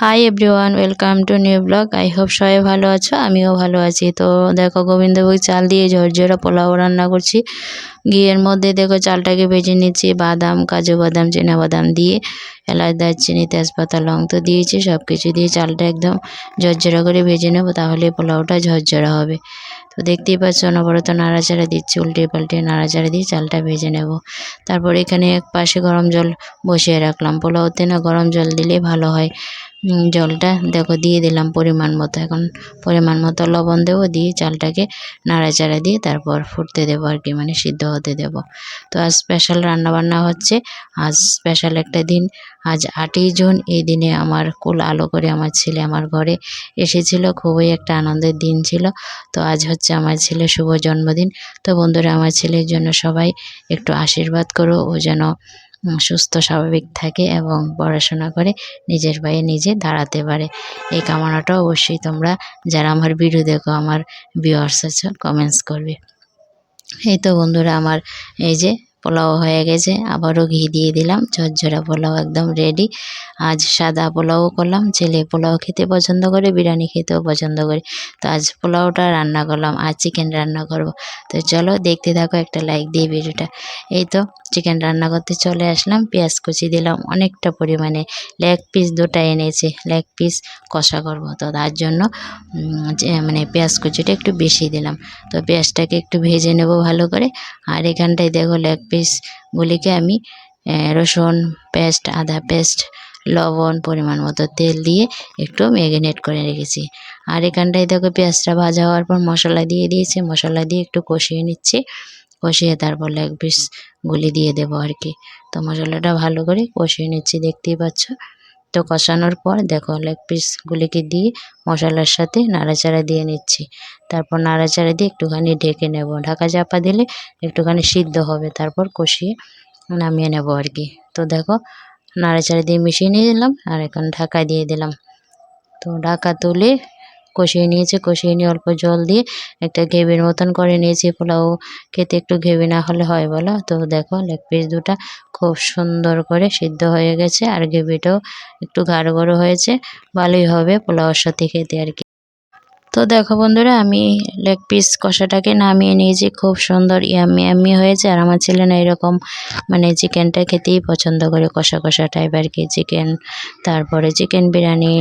Hi everyone welcome to new blog I hope সবাই ভালো আছো, আমিও ভালো আছি। তো দেখো গোবিন্দভোগ চাল দিয়ে ঝরঝরা পোলাও রান্না করছি। ঘিয়ের মধ্যে দেখো চালটাকে ভেজে নিচ্ছি, বাদাম, কাজু বাদাম, চেনা বাদাম দিয়ে, এলাচ, দারচিনি, তেজপাতা, লং তো দিয়েছি সব কিছু দিয়ে চালটা একদম ঝরঝরা করে ভেজে নেব, তাহলে পোলাওটা ঝরঝরা হবে। তো দেখতেই পাচ্ছ, অনবরত নাড়াচাড়া দিচ্ছি, উল্টে পাল্টে নাড়াচাড়া দিয়ে চালটা ভেজে নেব। তারপর এখানে এক পাশে গরম জল বসিয়ে রাখলাম। পোলাওতে না গরম জল দিলে ভালো হয়। জলটা দেখো দিয়ে দিলাম পরিমাণ মতো। এখন পরিমাণ মতো লবণ দেবো, দিয়ে চালটাকে নাড়াচাড়া দিয়ে তারপর ফুটতে দেবো আর কি মানে সিদ্ধ হতে দেব। তো আজ স্পেশাল রান্নাবান্না হচ্ছে। আজ স্পেশাল একটা দিন। আজ আটই জুন, এই দিনে আমার কুল আলো করে আমার ছেলে আমার ঘরে এসেছিল। খুবই একটা আনন্দের দিন ছিল। তো আজ হচ্ছে আমার ছেলে শুভ জন্মদিন। তো বন্ধুরা, আমার ছেলের জন্য সবাই একটু আশীর্বাদ করো। ও যেন সুস্থ, স্বাভাবিক থাকে এবং পড়াশোনা করে নিজের পায়ে নিজে দাঁড়াতে পারে। এই কামনাটা অবশ্যই তোমরা যারা আমার ভিডিও দেখো, আমার ভিউয়ার্স আছো কমেন্টস করবে। এই তো বন্ধুরা, আমার এই যে পোলাও হয়ে গেছে, আবারও ঘি দিয়ে দিলাম। ঝরঝরা পোলাও একদম রেডি আজ সাদা পোলাও করলাম, ছেলে পোলাও খেতে পছন্দ করে, বিরিয়ানি খেতেও পছন্দ করে। তো আজ পোলাওটা রান্না করলাম আর চিকেন রান্না করব। তো চলো দেখতে থাকো একটা লাইক দিয়ে ভিডিওটা এই তো চিকেন রান্না করতে চলে আসলাম, পেঁয়াজ কুচি দিলাম, অনেকটা পরিমাণে লেগ পিস দুটা এনেছে লেগ পিস কষা করব। তো তার জন্য মানে পেঁয়াজ কুচিটা একটু বেশি দিলাম। তো পেঁয়াজটাকে একটু ভেজে নেব ভালো করে। আর এখানটায় দেখো লেগ পিসগুলিকে আমি রসুন পেস্ট, আদা পেস্ট, লবণ পরিমাণ মতো তেল দিয়ে একটু ম্যারিনেট করে রেখেছি। আর এখানটায় দেখো পেঁয়াজটা ভাজা হওয়ার পর মশলা দিয়ে দিয়েছি, মশলা দিয়ে একটু কষিয়ে নিচ্ছি। কষিয়ে তারপর লেগ পিসগুলি দিয়ে দেবো আর কি। তো মশলাটা ভালো করে কষিয়ে নিচ্ছি, দেখতেই পাচ্ছ? তো কষানোর পর দেখো লেগ পিসগুলিকে দিয়ে মশলার সাথে নাড়াচাড়া দিয়ে নিচ্ছি। তারপর নাড়াচাড়া দিয়ে একটুখানি ঢেকে নেব। ঢাকা চাপা দিলে একটুখানি সিদ্ধ হবে, তারপর কষিয়ে নামিয়ে নেব আর কি। তো দেখো নাড়াচাড়া দিয়ে মিশিয়ে নিয়ে দিলাম আর এখন ঢাকা দিয়ে দিলাম। তো ঢাকা তুলে কষিয়ে নিয়েছি, কষিয়ে নিয়ে অল্প জল দিয়ে একটা ঘেবির মতন করে নিয়েছি। পোলাও খেতে একটু ঘেবি না হলে হয় বলো? তো দেখো লেগ পিস দুটা খুব সুন্দর করে সিদ্ধ হয়ে গেছে আর গ্রেভিটাও একটু গাঢ় গাঢ় হয়েছে। ভালোই হবে পোলাওর সাথে খেতে আর কি। তো দেখো বন্ধুরা, আমি লেগ পিস কষাটাকে নামিয়ে নিয়েছি। খুব সুন্দর ইয়ামি ইয়ামি হয়েছে। আর আমার ছেলে না এরকম মানে চিকেনটা খেতেই পছন্দ করে, কষা কষা টাইপ আর কি চিকেন। তারপরে চিকেন বিরিয়ানি,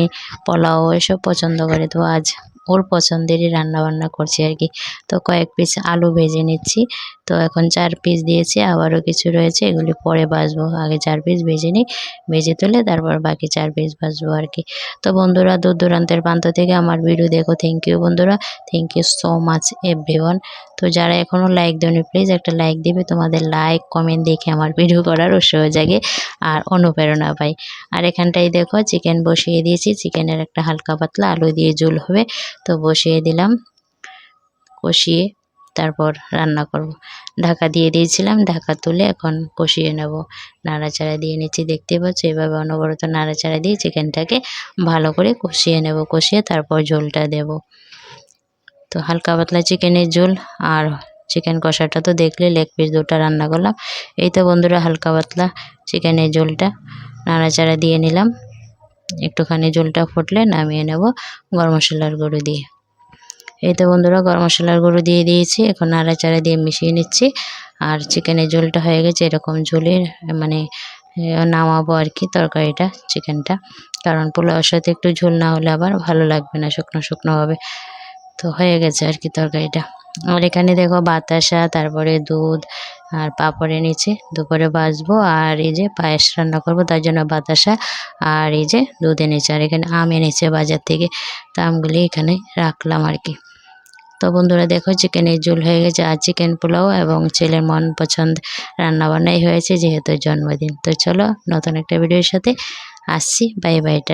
পোলাও এসব পছন্দ করে। তো আজ ওর পছন্দেরই রান্না বান্না করছি আর কি। তো কয়েক পিস আলু ভেজে নিচ্ছি। তো এখন চার পিস দিয়েছি, আবারও কিছু রয়েছে, এগুলি পরে ভাজবো। আগে চার পিস ভেজে নিই, ভেজে তুলে তারপর বাকি চার পিস ভাজবো আর কি। তো বন্ধুরা দূর দূরান্তের প্রান্ত থেকে আমার ভিডিও দেখো। থ্যাংক ইউ বন্ধুরা thank you so much everyone তো যারা এখনও লাইক দেওনি প্লিজ একটা লাইক দিবে। তোমাদের লাইক কমেন্ট দেখে আমার ভিডিও করার উৎসাহ জাগে। আর অনুপ্রেরণা পাই। আর এখানটায় দেখো চিকেন বসিয়ে দিয়েছি। চিকেনের একটা হালকা পাতলা আলু দিয়ে ঝোল হবে। তো বসিয়ে দিলাম। কষিয়ে তারপর রান্না করব। ঢাকা দিয়ে দিয়েছিলাম, ঢাকা তুলে এখন কষিয়ে নেব। নাড়াচাড়া দিয়ে নিচ্ছি, দেখতে পাচ্ছ? এভাবে অনবরত নাড়াচাড়া দিয়ে চিকেনটাকে ভালো করে কষিয়ে নেব, কষিয়ে তারপর ঝোলটা দেব। তো হালকা পাতলা চিকেনের ঝোল, আর চিকেন কষাটা তো দেখলে লেগ পিস দুটো রান্না করলাম। এই তো বন্ধুরা, হালকা পাতলা চিকেনের ঝোলটা নাড়াচাড়া দিয়ে নিলাম। একটুখানি ঝোলটা ফুটলে নামিয়ে নেব গরম মশলার গুঁড়ো দিয়ে। এই তো বন্ধুরা, গরম মশলার গুঁড়ো দিয়ে দিয়েছি। এখন নাড়াচাড়া দিয়ে মিশিয়ে নিচ্ছি। আর চিকেনের ঝোলটা হয়ে গেছে এরকম ঝোলে মানে নামাবো আর কি তরকারিটা, চিকেনটা। কারণ পোলাওর সাথে একটু ঝোল না হলে আবার ভালো লাগবে না, শুকনো শুকনো হবে। তো হয়ে গেছে আর কি তরকারিটা। আর এখানে দেখো বাতাসা, তারপরে দুধ আর পাঁপড় এনেছি দুপুরে বাজবো আর এই যে পায়েস রান্না করব, তার জন্য বাতাসা, আর এই যে দুধ এনেছে আর এখানে আম এনেছে বাজার থেকে তো আমগুলি এখানে রাখলাম আর কি। তো বন্ধুরা দেখো, চিকেনের ঝোল হয়ে গেছে, আর চিকেন পোলাও এবং ছেলের মন পছন্দ রান্নাবান্নাই হয়েছে, যেহেতু জন্মদিন। তো চলো নতুন একটা ভিডিওর সাথে আসছি, বাই বাইটা